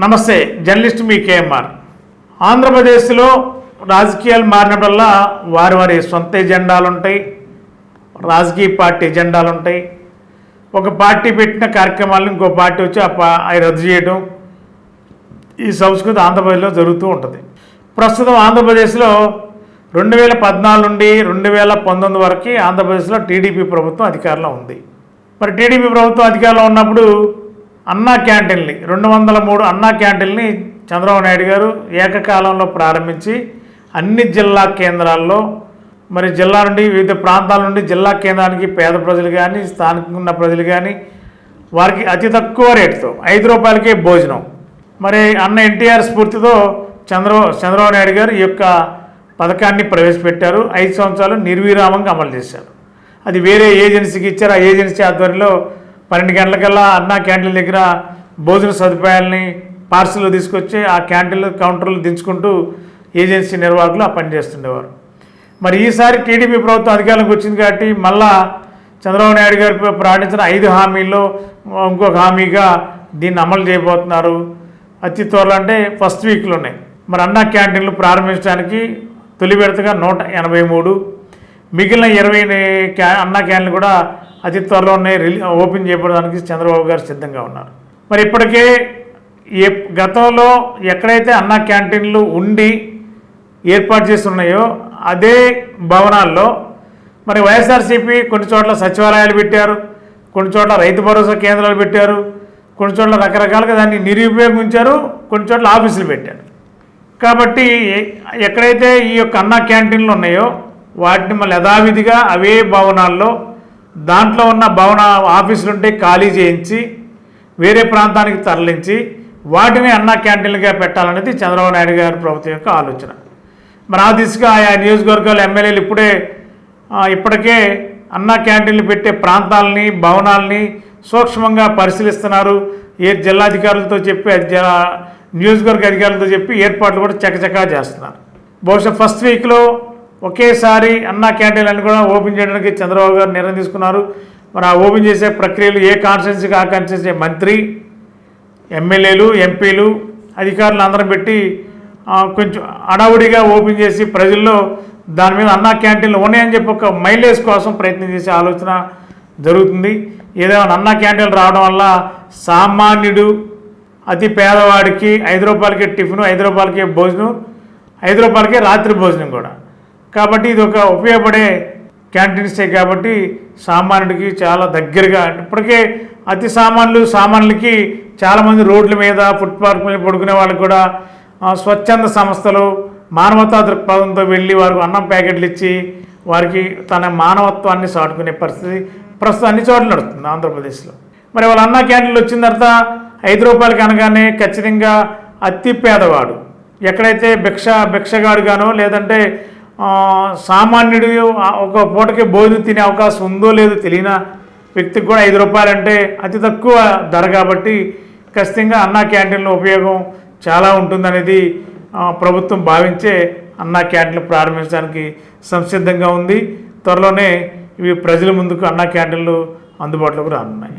నమస్తే జర్నలిస్ట్ మీ కేఎంఆర్. ఆంధ్రప్రదేశ్లో రాజకీయాలు మారినప్పుడల్లా వారి వారి సొంత ఎజెండాలు ఉంటాయి రాజకీయ పార్టీ ఎజెండాలు ఉంటాయి ఒక పార్టీ పెట్టిన కార్యక్రమాలను ఇంకో పార్టీ వచ్చి ఆ పా అవి రద్దు చేయడం ఈ సంస్కృతి ఆంధ్రప్రదేశ్లో జరుగుతూ ఉంటుంది. ప్రస్తుతం ఆంధ్రప్రదేశ్లో రెండు వేల పద్నాలుగు నుండి రెండు వేల పంతొమ్మిది వరకు ఆంధ్రప్రదేశ్లో టీడీపీ ప్రభుత్వం అధికారంలో ఉంది. మరి టీడీపీ ప్రభుత్వం అధికారంలో ఉన్నప్పుడు అన్నా క్యాంటీన్ని రెండు వందల మూడు అన్నా క్యాంటీన్ని చంద్రబాబు నాయుడు గారు ఏకకాలంలో ప్రారంభించి అన్ని జిల్లా కేంద్రాల్లో మరి జిల్లా నుండి వివిధ ప్రాంతాల నుండి జిల్లా కేంద్రానికి పేద ప్రజలు కానీ స్థానికంగా ఉన్న ప్రజలు కానీ వారికి అతి తక్కువ రేటుతో ఐదు రూపాయలకే భోజనం. మరి అన్న ఎన్టీఆర్ స్ఫూర్తితో చంద్ర చంద్రబాబు నాయుడు గారు ఈ యొక్క పథకాన్ని ప్రవేశపెట్టారు. ఐదు సంవత్సరాలు నిర్విరామంగా అమలు చేశారు. అది వేరే ఏజెన్సీకి ఇచ్చారు. ఆ ఏజెన్సీ ఆధ్వర్యంలో పన్నెండు గంటలకల్లా అన్నా క్యాంటీన్ దగ్గర భోజన సదుపాయాలని పార్సిల్ తీసుకొచ్చి ఆ క్యాంటీన్లు కౌంటర్లు దించుకుంటూ ఏజెన్సీ నిర్వాహకులు ఆ పని చేస్తుండేవారు. మరి ఈసారి టీడీపీ ప్రభుత్వం అధికారంలోకి వచ్చింది కాబట్టి మళ్ళా చంద్రబాబు నాయుడు గారు ప్రకటించిన ఐదు హామీల్లో ఇంకొక హామీగా దీన్ని అమలు చేయబోతున్నారు. అతి త్వరలో అంటే ఫస్ట్ వీక్లోనే. మరి అన్న క్యాంటీన్లు ప్రారంభించడానికి తొలి విడతగా నూట ఎనభై మూడు. మిగిలిన ఇరవై క్యా అన్నా క్యాన్లు కూడా అతి త్వరలోనే రిలీ ఓపెన్ చేయడానికి చంద్రబాబు గారు సిద్ధంగా ఉన్నారు. మరి ఇప్పటికే ఏ గతంలో ఎక్కడైతే అన్నా క్యాంటీన్లు ఉండి ఏర్పాటు చేసి ఉన్నాయో అదే భవనాల్లో మరి వైఎస్ఆర్సీపీ కొన్ని చోట్ల సచివాలయాలు పెట్టారు కొన్ని చోట్ల రైతు భరోసా కేంద్రాలు పెట్టారు కొన్ని చోట్ల రకరకాలుగా దాన్ని నిరుపయోగించారు కొన్ని చోట్ల ఆఫీసులు పెట్టారు. కాబట్టి ఎక్కడైతే ఈ యొక్క అన్నా క్యాంటీన్లు ఉన్నాయో వాటిని మళ్ళీ యథావిధిగా అవే భవనాల్లో దాంట్లో ఉన్న భవన ఆఫీసులు ఉంటే ఖాళీ చేయించి వేరే ప్రాంతానికి తరలించి వాటిని అన్నా క్యాంటీన్లుగా పెట్టాలనేది చంద్రబాబు నాయుడు గారి ప్రభుత్వం యొక్క ఆలోచన. మరి ఆ దిశగా ఆయా నియోజకవర్గాల ఎమ్మెల్యేలు ఇప్పుడే ఇప్పటికే అన్నా క్యాంటీన్లు పెట్టే ప్రాంతాలని భవనాలని సూక్ష్మంగా పరిశీలిస్తున్నారు. ఏ జిల్లాధికారులతో చెప్పి జిల్లా నియోజకవర్గ అధికారులతో చెప్పి ఏర్పాట్లు కూడా చకచకా చేస్తున్నారు. బహుశా ఫస్ట్ వీక్లో ఒకేసారి అన్నా క్యాంటీన్లను కూడా ఓపెన్ చేయడానికి చంద్రబాబు గారు నిర్ణయం తీసుకున్నారు. మరి ఆ ఓపెన్ చేసే ప్రక్రియలు ఏ కాన్స్టిట్యున్సీకి ఆ కాన్స్టిట్యున్సీ మంత్రి ఎమ్మెల్యేలు ఎంపీలు అధికారులు అందరం పెట్టి కొంచెం అడావుడిగా ఓపెన్ చేసి ప్రజల్లో దాని మీద అన్నా క్యాంటీన్లు ఉన్నాయని చెప్పి ఒక మైలేజ్ కోసం ప్రయత్నం చేసే ఆలోచన జరుగుతుంది. ఏదైనా అన్నా క్యాంటీన్లు రావడం వల్ల సామాన్యుడు అతి పేదవాడికి ఐదు రూపాయలకి టిఫిన్ ఐదు రూపాయలకి భోజనం ఐదు రూపాయలకి రాత్రి భోజనం కూడా. కాబట్టి ఇది ఒక ఉపయోగపడే క్యాంటీన్సే కాబట్టి సామాన్యుడికి చాలా దగ్గరగా ఇప్పటికే అతి సామాన్లు సామాన్యులకి చాలామంది రోడ్ల మీద ఫుట్పాత్ మీద పడుకునే వాళ్ళకి కూడా స్వచ్ఛంద సంస్థలు మానవతా దృక్పథంతో వెళ్ళి వారికి అన్నం ప్యాకెట్లు ఇచ్చి వారికి తన మానవత్వాన్ని చాటుకునే పరిస్థితి ప్రస్తుతం అన్ని చోట్ల నడుస్తుంది ఆంధ్రప్రదేశ్లో. మరి వాళ్ళ అన్న క్యాంటీన్లు వచ్చిన తర్వాత ఐదు రూపాయలకి అనగానే ఖచ్చితంగా అతి పేదవాడు. ఎక్కడైతే భిక్ష భిక్షగాడుగానో లేదంటే సామాన్యుడు ఒక పూటకి భోజనం తినే అవకాశం ఉందో లేదో తెలియన వ్యక్తికి కూడా ఐదు రూపాయలంటే అతి తక్కువ ధర కాబట్టి ఖచ్చితంగా అన్నా క్యాంటీన్ల ఉపయోగం చాలా ఉంటుందనేది ప్రభుత్వం భావించే అన్నా క్యాంటీన్లు ప్రారంభించడానికి సంసిద్ధంగా ఉంది. త్వరలోనే ఇవి ప్రజల ముందుకు అన్నా క్యాంటీన్లు అందుబాటులోకి రానున్నాయి.